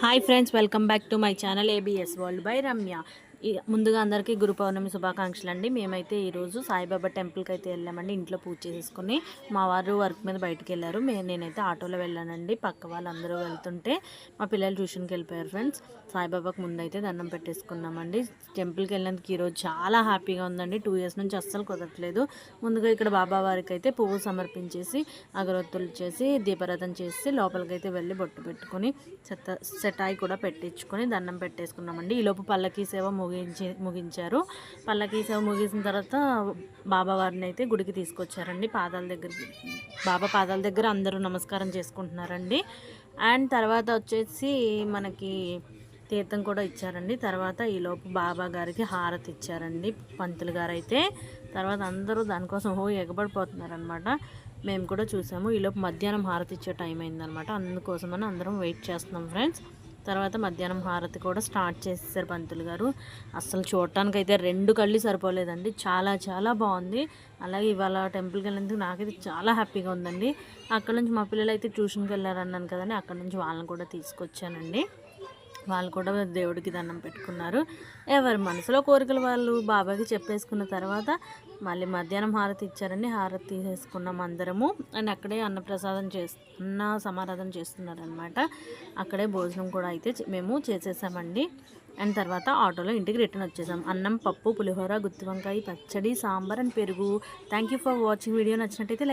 Hi friends, welcome back to my channel ABS World by Ramya. ముందుగా అందరికీ గురు పౌర్ణమి శుభాకాంక్షలు అండి మేమైతే ఈరోజు సాయిబాబా టెంపుల్కి అయితే వెళ్ళామండి ఇంట్లో పూజ చేసుకుని మా వారు వర్క్ మీద బయటకు వెళ్ళారు నేనైతే ఆటోలో వెళ్ళానండి పక్క వాళ్ళందరూ వెళ్తుంటే మా పిల్లలు ట్యూషన్కి వెళ్ళిపోయారు ఫ్రెండ్స్ సాయిబాబాకి ముందైతే దండం పెట్టేసుకున్నామండి టెంపుల్కి వెళ్ళినందుకు ఈరోజు చాలా హ్యాపీగా ఉందండి టూ ఇయర్స్ నుంచి అస్సలు కుదరట్లేదు ముందుగా ఇక్కడ బాబా వారికి అయితే పువ్వు సమర్పించేసి అగరొత్తులు చేసి దీపారాధన చేసి లోపలికి అయితే వెళ్ళి బొట్టు పెట్టుకొని చెత్త సెటాయి కూడా పెట్టించుకొని దండం పెట్టేసుకున్నామండి ఈలోపు పల్లకీ సేవ ముగి ముగించి ముగించారు పల్లకి సేవ ముగిసిన తర్వాత బాబా వారిని అయితే గుడికి తీసుకొచ్చారండి పాదాల దగ్గర బాబా పాదాల దగ్గర అందరూ నమస్కారం చేసుకుంటున్నారండి అండ్ తర్వాత వచ్చేసి మనకి తీర్థం కూడా ఇచ్చారండి తర్వాత ఈలోపు బాబా గారికి హారతి ఇచ్చారండి పంతులు గారు అయితే తర్వాత అందరూ దానికోసం హో ఎగబడిపోతున్నారనమాట మేము కూడా చూసాము ఈలోపు మధ్యాహ్నం హారతి ఇచ్చే టైం అయిందనమాట అందుకోసమని అందరం వెయిట్ చేస్తున్నాం ఫ్రెండ్స్ తర్వాత మధ్యాహ్నం హారతి కూడా స్టార్ట్ చేసేసారు పంతులు గారు అసలు చూడటానికైతే రెండు కళ్ళు సరిపోలేదండి చాలా చాలా బాగుంది అలాగే ఇవాళ టెంపుల్కి వెళ్ళినందుకు నాకైతే చాలా హ్యాపీగా ఉందండి అక్కడ నుంచి మా పిల్లలు అయితే ట్యూషన్కి వెళ్ళారన్నాను కదండి అక్కడ నుంచి వాళ్ళని కూడా తీసుకొచ్చానండి వాళ్ళు కూడా దేవుడికి దండం పెట్టుకున్నారు ఎవరి మనసులో కోరికలు వాళ్ళు బాబాకి చెప్పేసుకున్న తర్వాత మళ్ళీ మధ్యాహ్నం హారతి ఇచ్చారని హారతి తీసేసుకున్నాం అందరము అండ్ అక్కడే అన్నప్రసాదం చేస్తున్న సమారాధన చేస్తున్నారనమాట అక్కడే భోజనం కూడా అయితే మేము చేసేసామండి అండ్ తర్వాత ఆటోలో ఇంటికి రిటర్న్ వచ్చేసాం అన్నం పప్పు పులిహోర గుత్తి వంకాయ పచ్చడి సాంబార్ అండ్ పెరుగు thank you for watching video నచ్చినట్టయితే